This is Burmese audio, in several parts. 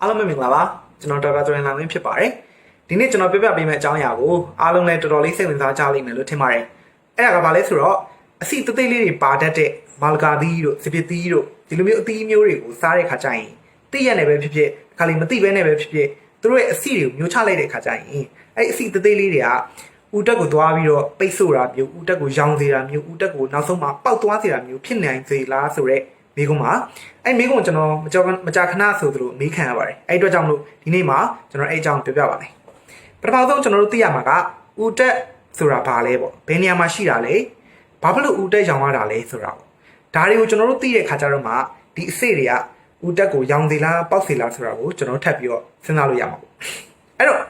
အားလုံးပဲမင်္ဂလာပါကျွန်တော်ဒေါက်တာကျော်ရင်လောင်ဝင်းဖြစ်ပါတယ်ဒီနေ့ကျွန်တော်ပြပြပေးမယ့်အကြောင်းအရာကိုအားလုံးလည်းတော်တော်လေးစိတ်ဝင်စားကြလိမ့်မယ်လို့ထင်ပါတယ်အဲ့ဒါကဘာလဲဆိုတော့အစီသေးသေးလေးတွေပါတတ်တဲ့မာလကာသီးတို့စပစ်သီးတို့ဒီလိုမျိုးအသီးမျိုးတွေကိုစားတဲ့ခါကျရင်သိရနေပဲဖြစ်ဖြစ်ခါလေးမသိပဲနဲ့ပဲဖြစ်ဖြစ်သူတို့ရဲ့အစီတွေကိုမျိုးချလိုက်တဲ့ခါကျရင်အဲ့အစီသေးသေးလေးတွေကဦးတက်ကိုသွားပြီးတော့ပိတ်ဆို့တာမျိုးဦးတက်ကိုရောင်စေတာမျိုးဦးတက်ကိုနောက်ဆုံးမှာပေါက်သွားစေတာမျိုးဖြစ်နိုင်စေလားဆိုတော့ မိကုံးမှာအဲ့မိကုံးကိုကျွန်တော်မကြောမကြာခဏဆိုသလိုမေးခံရပါတယ်အဲ့အတွက်ကြောင့်မလို့ဒီနေ့မှာကျွန်တော်အဲ့အကြောင်းပြောပြပါမယ်ပထမဆုံးကျွန်တော်တို့သိရမှာကဦးတက်ဆိုတာဘာလဲပေါ့ဘယ်နေရာမှာရှိတာလဲဘာဖြစ်လို့ဦးတက်ရောင်ရတာလဲဆိုတာပေါ့ဒါတွေကိုကျွန်တော်တို့သိတဲ့ခါကျတော့မှဒီအစ်တွေကဦးတက်ကိုရောင်စေလားပေါက်စေလားဆိုတာကိုကျွန်တော်ထပ်ပြီးတော့စဉ်းစားလို့ရမှာပေါ့အဲ့တော့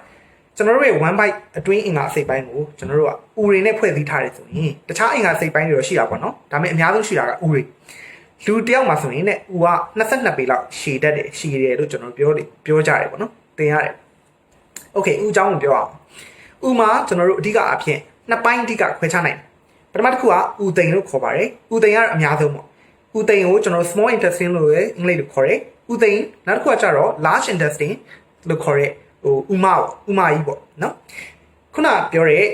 ကျွန်တော်တို့ရဲ့1 byte အတွင်းအင်္ဂါစိတ်ပိုင်းကိုကျွန်တော်တို့ကဥတွေနဲ့ဖွဲ့စည်းထားတယ်ဆိုရင်တခြားအင်္ဂါစိတ်ပိုင်းတွေတော့ရှိတာပေါ့နော်ဒါပေမဲ့အများဆုံးရှိတာကဥတွေ လူတယောက်မှာဆိုရင်ねဥက22ပေလောက်ရှည်တတ်တယ်ရှည်တယ်လို့ကျွန်တော်ပြောတယ်ပြောကြတယ်ပေါ့နော်သင်ရတယ်โอเคဥအကြောင်းကိုပြောအောင်ဥမှာကျွန်တော်တို့အဓိကအဖြစ်နှစ်ပိုင်းအဓိကခွဲခြားနိုင်တယ်ပထမတစ်ခုကဥသိန်လို့ခေါ်ပါတယ်ဥသိန်ကအများဆုံးပေါ့ဥသိန်ကိုကျွန်တော် small intestine လို့ပဲအင်္ဂလိပ်လိုခေါ်တယ်ဥသိန်နောက်တစ်ခုကကျတော့ large intestine လို့ခေါ်တဲ့ဟိုဥမပေါ့ဥမကြီးပေါ့နော်ခုနပြောတဲ့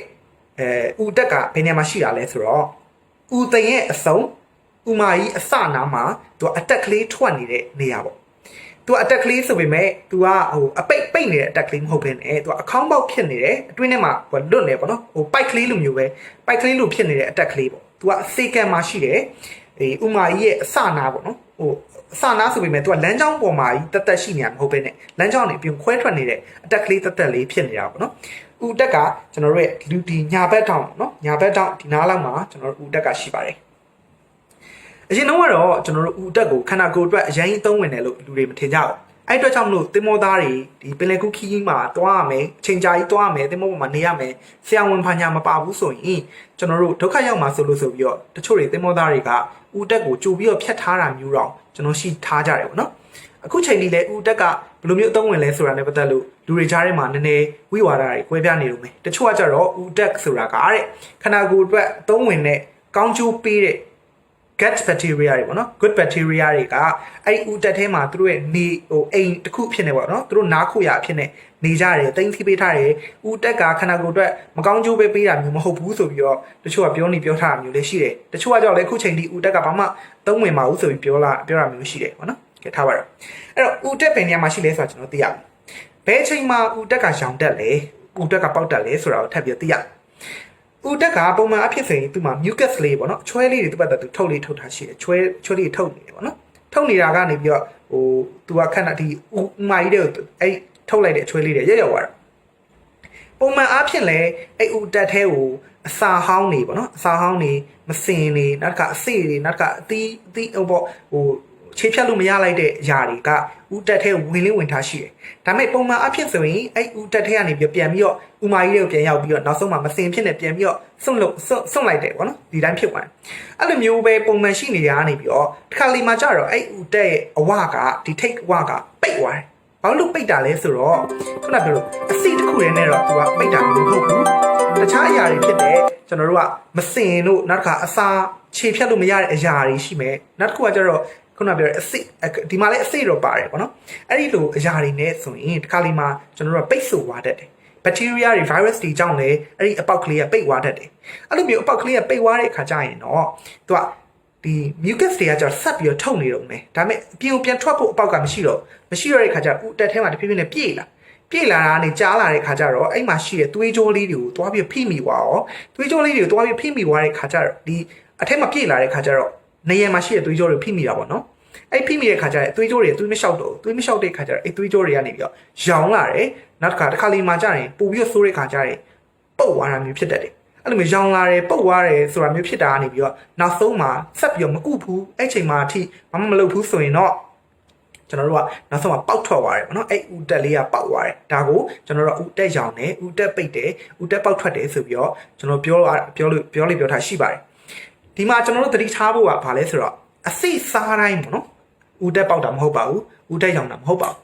အဲဥတက်ကဘယ်နေရာမှာရှိတာလဲဆိုတော့ဥသိန်ရဲ့အစုံ ဥမကြီးအစနာမှာသူကအတက်ကလေးထွက်နေတဲ့နေရာပေါ့သူကအတက်ကလေးဆိုပေမဲ့သူကဟိုအပိတ်ပိတ်နေတဲ့အတက်ကလေးမဟုတ်ဘဲနဲ့သူကအခေါင်းပေါက်ဖြစ်နေတယ်အတွင်းထဲမှာဟိုလွတ်နေပေါ့နော်ဟိုပိုက်ကလေးလိုမျိုးပဲပိုက်ကလေးလိုဖြစ်နေတဲ့အတက်ကလေးပေါ့သူကစေကန်မှာရှိတယ်အေးဥမာကြီးရဲ့အစနာပေါ့နော်ဟိုအစနာဆိုပေမဲ့သူကလမ်းကြောင်းပေါ်မှာကြီးတက်တက်ရှိနေတာမဟုတ်ဘဲနဲ့လမ်းကြောင်းနေပြင်ခွဲထွက်နေတဲ့အတက်ကလေးတက်တက်လေးဖြစ်နေတာပေါ့နော်ဥတက်ကကျွန်တော်တို့ရဲ့လူဒီညာဘက်ထောင်ပေါ့နော်ညာဘက်ထောင်ဒီနားလောက်မှာကျွန်တော်တို့ဥတက်ကရှိပါတယ် အရင်တော့ကတော့ကျွန်တော်တို့ဥတက်ကိုခန္ဓာကိုယ်အတွက်အရင်သုံးဝင်တယ်လို့လူတွေမထင်ကြဘူးအဲ့အတွက်ကြောင့်မလို့တင်မောသားတွေဒီပင်လယ်ကူးခီးကြီးမှာတွားရမယ်အချိန်ကြာကြီးတွားရမယ်တင်မောပေါ်မှာနေရမယ်ဆရာဝန်ဖာညာမပါဘူးဆိုရင်ကျွန်တော်တို့ဒုက္ခရောက်မှာဆိုလို့ဆိုပြီးတော့တချို့တွေတင်မောသားတွေကဥတက်ကိုကြိုပြီးတော့ဖြတ်ထားတာမျိုးတော့ကျွန်တော်ရှိထားကြတယ်ပေါ့နော်အခုချိန်ကြီးလဲဥတက်ကဘယ်လိုမျိုးအသုံးဝင်လဲဆိုတာနဲ့ပတ်သက်လို့လူတွေကြားထဲမှာနည်းနည်းဝိဝါဒတွေကွဲပြားနေလို့မယ်တချို့ကကြတော့ဥတက်ဆိုတာကတဲ့ခန္ဓာကိုယ်အတွက်အသုံးဝင်တဲ့ကောင်းကျိုးပေးတဲ့ gut bacteria တွေပေါ့နော် good bacteria တွေကအဲ့ဒီဥတက်ထဲမှာသူတို့ရဲ့နေဟိုအိမ်တစ်ခုဖြစ်နေပေါ့နော်သူတို့နားခုရအဖြစ်နေနေကြတယ်တိမ့်သိပေးထားတယ်ဥတက်ကခန္ဓာကိုယ်အတွက်မကောင်းကျိုးပဲပေးတာမျိုးမဟုတ်ဘူးဆိုပြီးတော့တချို့ကပြောနေပြောထားတာမျိုးလည်းရှိတယ်တချို့ကကြောက်လဲခုချိန်ဒီဥတက်ကဘာမှသုံးဝင်မဘူးဆိုပြီးပြောလာပြောတာမျိုးရှိတယ်ပေါ့နော်ကဲထားပါတော့အဲ့တော့ဥတက်ပင်နေရာမှာရှိလဲဆိုတာကျွန်တော်သိရမယ်ဘယ်ချိန်မှာဥတက်ကရောင်တက်လဲဥတက်ကပေါက်တက်လဲဆိုတာကိုထပ်ပြီးသိရမယ် ဥတက်ကပုံမှန်အဖြစ်ဆိုရင်သူ့မှာ mucus လေးပေါ့နော်ချွဲလေးတွေသူ့ဘက်သူထုတ်လေးထုတ်ထားရှိတယ်ချွဲချွဲလေးထုတ်နေတယ်ပေါ့နော်ထုတ်နေတာကနေပြီးတော့ဟိုသူကခဏဒီဥမာကြီးတွေကိုအဲ့ထုတ်လိုက်တဲ့ချွဲလေးတွေရက်ရောက်သွားတာပုံမှန်အားဖြင့်လည်းအဲ့ဥတက်ထဲကိုအစာဟောင်းနေပေါ့နော်အစာဟောင်းနေမစင်နေနောက်တစ်ခါအစေ့တွေနောက်တစ်ခါအသီးအသီးဟိုပေါ့ဟို ခြေဖြတ်လို့မရလိုက်တဲ့ຢာတွေကဥတက်ထဲဝင်လေးဝင်ထားရှိတယ်။ဒါပေမဲ့ပုံမှန်အဖြစ်ဆိုရင်အဲ့ဥတက်ထဲကနေပြီးပြန်ပြီးတော့ဥမာကြီးတွေကိုပြန်ရောက်ပြီးတော့နောက်ဆုံးမှမစင်ဖြစ်နေပြန်ပြီးတော့ဆွန့်လို့ဆွန့်ဆွန့်လိုက်တယ်ပေါ့နော်ဒီတိုင်းဖြစ်သွားတယ်။အဲ့လိုမျိုးပဲပုံမှန်ရှိနေရကနေပြီးတော့တစ်ခါလီမှာကြတော့အဲ့ဥတက်ရဲ့အဝကဒီထိတ်အဝကပိတ်သွားတယ်။ဘာလို့ပိတ်တာလဲဆိုတော့ခုနပြောလို့အစီတစ်ခုတည်းနဲ့တော့သူကပိတ်တာမျိုးမဟုတ်ဘူး။တခြားအရာတွေဖြစ်တဲ့ကျွန်တော်တို့ကမစင်တို့နောက်တစ်ခါအစာခြေဖြတ်လို့မရတဲ့အရာတွေရှိမယ်။နောက်တစ်ခုကကျတော့ ခုနပြောတဲ့အစစ်ဒီမှာလည်းအစစ်တော့ပါတယ်ပေါ့နော်အဲ့ဒီလိုအရာတွေနဲ့ဆိုရင်ဒီခါလေးမှာကျွန်တော်တို့ကပိတ်ဆို့သွားတတ်တယ်ဘက်တီးရီးယားတွေ virus တွေကြောင့်လည်းအဲ့ဒီအပေါက်ကလေးကပိတ်သွားတတ်တယ်အဲ့လိုမျိုးအပေါက်ကလေးကပိတ်သွားတဲ့အခါကျရင်တော့သူကဒီ mucus တွေကကျတော့ဆက်ပြီးတော့ထုတ်နေတော့မယ်ဒါပေမဲ့အပြင်ကိုပြန်ထွက်ဖို့အပေါက်ကမရှိတော့မရှိတော့တဲ့အခါကျတော့ဥတက်ထဲမှာတဖြည်းဖြည်းနဲ့ပြေးလာပြေးလာတာကနေကြားလာတဲ့ခါကျတော့အဲ့မှာရှိတဲ့သွေးကြောလေးတွေကိုတွားပြီးဖိမိသွားရောသွေးကြောလေးတွေကိုတွားပြီးဖိမိသွားတဲ့ခါကျတော့ဒီအထက်မှာပြေးလာတဲ့ခါကျတော့ နေရာမှာရှိတဲ့သွေးကြောတွေဖိမိတာပေါ့နော်အဲ့ဖိမိတဲ့ခါကျရင်သွေးကြောတွေသွေးမလျှောက်တော့သွေးမလျှောက်တဲ့ခါကျတော့အဲ့သွေးကြောတွေကနေပြီးတော့ရောင်လာတယ်နောက်တစ်ခါတစ်ခါလေးမှကျရင်ပူပြီးတော့ဆိုးတဲ့ခါကျရင်ပုတ်သွားတာမျိုးဖြစ်တတ်တယ်အဲ့လိုမျိုးရောင်လာတယ်ပုတ်သွားတယ်ဆိုတာမျိုးဖြစ်တာကနေပြီးတော့နောက်ဆုံးမှာဆက်ပြီးတော့မကုဘူးအဲ့ချိန်မှာအထိဘာမှမလုပ်ဘူးဆိုရင်တော့ကျွန်တော်တို့ကနောက်ဆုံးမှာပေါက်ထွက်သွားတယ်ပေါ့နော်အဲ့ဥတက်လေးကပေါက်သွားတယ်ဒါကိုကျွန်တော်တို့ဥတက်ရောင်တယ်ဥတက်ပိတ်တယ်ဥတက်ပေါက်ထွက်တယ်ဆိုပြီးတော့ကျွန်တော်ပြောပြောလို့ပြောလို့ပြောထားရှိပါတယ် ဒီမှာကျွန်တော်တို့သတိထားဖို့ကဘာလဲဆိုတော့အစိစားတိုင်းပေါ့နော်ဦးတက်ပေါက်တာမဟုတ်ပါဘူးဦးတက်ရောင်တာမဟုတ်ပါဘူး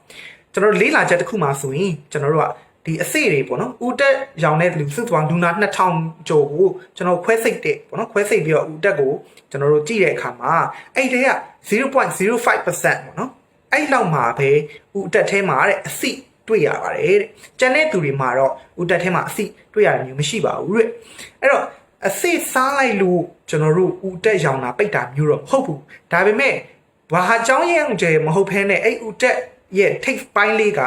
ကျွန်တော်တို့လေးလာချက်တစ်ခုမှဆိုရင်ကျွန်တော်တို့ကဒီအစိတွေပေါ့နော်ဦးတက်ရောင်တဲ့လူစုသွားလူနာ2000ကျော်ကိုကျွန်တော်ခွဲစိတ်တဲ့ပေါ့နော်ခွဲစိတ်ပြီးတော့ဦးတက်ကိုကျွန်တော်တို့ကြည့်တဲ့အခါမှာအဲ့တဲက0.05%ပေါ့နော်အဲ့လောက်မှာပဲဥတက်ထဲမှာတဲ့အစိတွေ့ရပါတယ်တဲ့ကျန်တဲ့သူတွေမှာတော့ဥတက်ထဲမှာအစိတွေ့ရတာမျိုးမရှိပါဘူးတဲ့အဲ့တော့ အစိစားလိုက်လို့ကျွန်တော်တို့ဥတက်ရောင်တာပိတ်တာမျိုးတော့မဟုတ်ဘူးဒါပေမဲ့ဘာဟာကြောင်းရံကျဲမဟုတ်ဖ ೇನೆ အဲ့ဥတက်ရဲ့ထိတ်ပိုင်းလေးက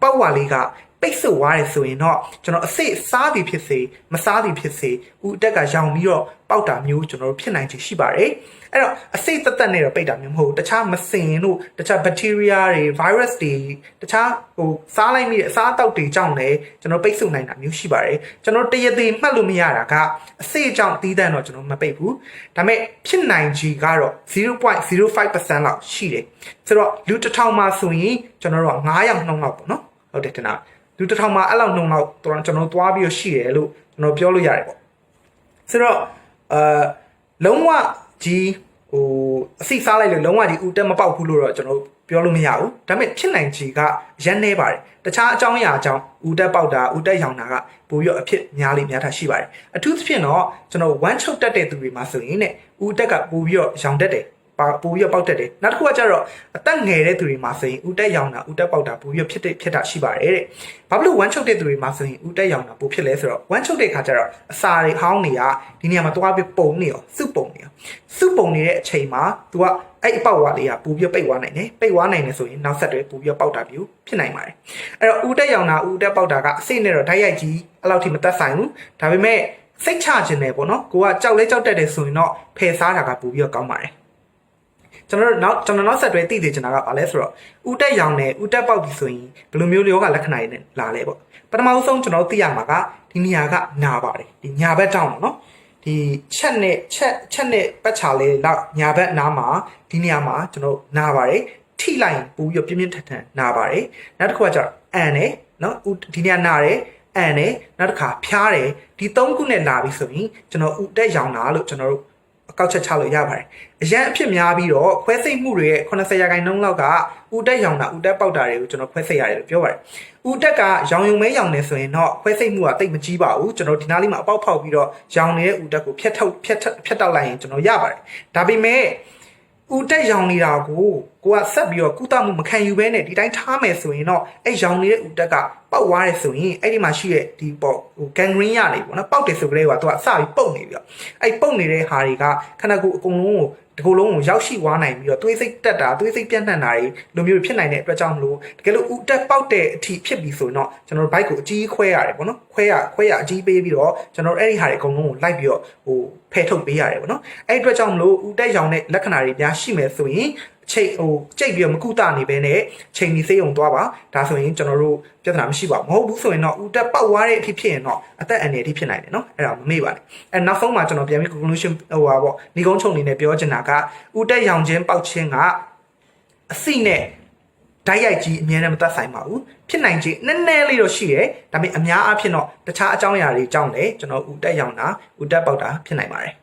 ပောက်ဝါလေးက ပိတ်ဆို့သွားတယ်ဆိုရင်တော့ကျွန်တော်အစိစားသည်ဖြစ်စေမစားသည်ဖြစ်စေဥတက်ကရောင်ပြီးတော့ပေါက်တာမျိုးကျွန်တော်တို့ဖြစ်နိုင်ချေရှိပါတယ်အဲ့တော့အစိတက်တက်နဲ့တော့ပိတ်တာမျိုးမဟုတ်ဘူးတခြားမစင်တို့တခြား bacteria တွေ virus တွေတခြားဟိုစားလိုက်မိတဲ့အစားအသောက်တွေကြောင့်လည်းကျွန်တော်ပိတ်ဆို့နိုင်တာမျိုးရှိပါတယ်ကျွန်တော်တရသေးမှတ်လို့မရတာကအစိကြောင့်တီးတန့်တော့ကျွန်တော်မပိတ်ဘူးဒါပေမဲ့ဖြစ်နိုင်ချေကတော့0.05%လောက်ရှိတယ်ဆိုတော့လူတစ်ထောင်မှာဆိုရင်ကျွန်တော်တို့က9ယောက်နှုန်းလောက်ပေါ့နော်ဟုတ်တယ်တင်တာ လူတစ်ထောင်မှာအဲ့လောက်နှုန်းလောက်တော့ကျွန်တော်သွားပြီးတော့ရှိတယ်လို့ကျွန်တော်ပြောလို့ရတယ်ပေါ့ဆိုတော့အာလုံးဝကြီးဟိုအစိစားလိုက်လို့လုံးဝကြီးဥတက်မပေါက်ဘူးလို့တော့ကျွန်တော်ပြောလို့မရဘူးဒါပေမဲ့ဖြစ်နိုင်ချေကရန်နေပါတယ်တခြားအကြောင်းအရာအကြောင်းဥတက်ပေါက်တာဥတက်ရောင်တာကပိုပြီးတော့အဖြစ်များလေးများတာရှိပါတယ်အထူးသဖြင့်တော့ကျွန်တော်ဝမ်းချုပ်တက်တဲ့သူတွေမှာဆိုရင်ねဥတက်ကပိုပြီးတော့ရောင်တက်တယ် ပါပိုပြီးတော့ပေါက်တက်တယ်နောက်တစ်ခုကကျတော့အသက်ငယ်တဲ့သူတွေမှာဆိုရင်ဥတက်ရောင်တာဥတက်ပေါက်တာပိုပြီးတော့ဖြစ်တဲ့ဖြစ်တာရှိပါတယ်တဲ့ဘာဖြစ်လို့ဝမ်းချုပ်တဲ့သူတွေမှာဆိုရင်ဥတက်ရောင်တာပိုဖြစ်လဲဆိုတော့ဝမ်းချုပ်တဲ့ခါကျတော့အစာတွေဟောင်းတွေကဒီနေရာမှာသွားပြီးပုံနေရောစုပုံနေရောစုပုံနေတဲ့အချိန်မှာ तू ကအဲ့အပေါက်ဝါလေးကပိုပြီးတော့ပိတ်သွားနိုင်တယ်ပိတ်သွားနိုင်တယ်ဆိုရင်နောက်ဆက်တွဲပိုပြီးတော့ပေါက်တာမျိုးဖြစ်နိုင်ပါတယ်အဲ့တော့ဥတက်ရောင်တာဥတက်ပေါက်တာကအစိတ်နဲ့တော့ဓာတ်ရိုက်ကြီးအဲ့လောက်ထိမသက်ဆိုင်ဘူးဒါပေမဲ့စိတ်ချခြင်းတယ်ပေါ့နော်ကိုကကြောက်လဲကြောက်တတ်တယ်ဆိုရင်တော့ဖယ်စားတာကပိုပြီးတော့ကောင်းပါတယ် ကျွန်တော်တို့နောက်ကျွန်တော်နောက်ဆက်တွဲသိသိချင်တာကဘာလဲဆိုတော့ဥတက်ရောင်နဲ့ဥတက်ပေါက်ပြီဆိုရင်ဘယ်လိုမျိုးယောဂလက္ခဏာတွေနဲ့လာလဲပေါ့ပထမဆုံးကျွန်တော်တို့သိရမှာကဒီနေရာကနာပါတယ်ဒီညာဘက်တောင်းပေါ့နော်ဒီချက်နဲ့ချက်ချက်နဲ့ပတ်ချာလေးလောက်ညာဘက်နားမှာဒီနေရာမှာကျွန်တော်နာပါတယ်ထိလိုက်ရင်ပူပြီးပြင်းပြင်းထန်ထန်နာပါတယ်နောက်တစ်ခုကကျတော့အန်နဲ့နော်ဥဒီနေရာနာတယ်အန်နဲ့နောက်တစ်ခါဖျားတယ်ဒီသုံးခုနဲ့လာပြီဆိုရင်ကျွန်တော်ဥတက်ရောင်တာလို့ကျွန်တော်တို့အ ကောက်ချက်ချလို့ရပါတယ်အရန်အဖြစ်များပြီးတော့ခွဲစိတ်မှုတွေရဲ့80ရာခိုင်နှုန်းလောက်ကဥတက်ရောင်တာဥတက်ပေါက်တာတွေကိုကျွန်တော်ခွဲစိတ်ရတယ်လို့ပြောပါတယ်ဥတက်ကရောင်ယုံမဲရောင်နေဆိုရင်တော့ခွဲစိတ်မှုကတိတ်မကြီးပါဘူးကျွန်တော်ဒီနားလေးမှာအပေါက်ဖောက်ပြီးတော့ရောင်နေတဲ့ဥတက်ကိုဖြတ်ထုတ်ဖြတ်ဖြတ်တောက်လိုက်ရင်ကျွန်တော်ရပါတယ်ဒါပေမဲ့ဦးတက်ရောင်နေတာကို ကိုကဆက်ပြီးတော့ကုသမှုမခံယူဘဲနဲ့ဒီတိုင်းထားမယ်ဆိုရင်တော့အဲ့ရောင်နေတဲ့ဦးတက်ကပောက်သွားတယ်ဆိုရင်အဲ့ဒီမှာရှိတဲ့ဒီပေါ့ဟို gangrene ရနေပေါ့နော်ပောက်တယ်ဆိုကြတဲ့ကသူကစပြီးပုတ်နေပြီးတော့အဲ့ပုတ်နေတဲ့ဟာတွေကခဏကူအကုန်လုံးကိုဒီကုလုံးကိုရောက်ရှိသွားနိုင်ပြီးတော့သွေးစိတ်တက်တာသွေးစိတ်ပြန့်နှံ့တာတွေလိုမျိုးဖြစ်နိုင်တဲ့အတွက်ကြောင့်မလို့တကယ်လို့ဦးတက်ပေါက်တဲ့အထိဖြစ်ပြီးဆိုရင်တော့ကျွန်တော်တို့ဘိုက်ကိုအကြီးခွဲရတယ်ပေါ့နော်ခွဲရခွဲရအကြီးပေးပြီးတော့ကျွန်တော်တို့အဲ့ဒီဟာတွေအကုန်လုံးကိုလိုက်ပြီးတော့ဟိုဖယ်ထုတ်ပေးရတယ်ပေါ့နော်အဲ့ဒီအတွက်ကြောင့်မလို့ဦးတက်ရောင်တဲ့လက္ခဏာတွေများရှိမယ်ဆိုရင် ချိန်ဟိုကြိတ်ပြီးတော့မကုသနေဘဲနဲ့ချိန်ပြီးစေးုံသွားပါဒါဆိုရင်ကျွန်တော်တို့ပြဿနာမရှိပါဘူးမဟုတ်ဘူးဆိုရင်တော့ဦးတက်ပေါက်သွားတဲ့အဖြစ်ဖြစ်ရင်တော့အသက်အန္တရာယ်အထိဖြစ်နိုင်တယ်နော်အဲ့ဒါမမေ့ပါနဲ့အဲနောက်ဆုံးမှာကျွန်တော်ပြန်ပြီး conclusion ဟိုပါပေါ့ညီကုန်းချုံနေနဲ့ပြောချင်တာကဦးတက်ရောင်ချင်းပေါက်ချင်းကအစိနဲ့ဓာတ်ရိုက်ကြီးအမြဲတမ်းမသက်ဆိုင်ပါဘူးဖြစ်နိုင်ချေနည်းနည်းလေးတော့ရှိတယ်ဒါပေမဲ့အများအားဖြင့်တော့တခြားအကြောင်းအရာတွေအကြောင်းလည်းကျွန်တော်ဦးတက်ရောင်တာဦးတက်ပေါက်တာဖြစ်နိုင်ပါတယ်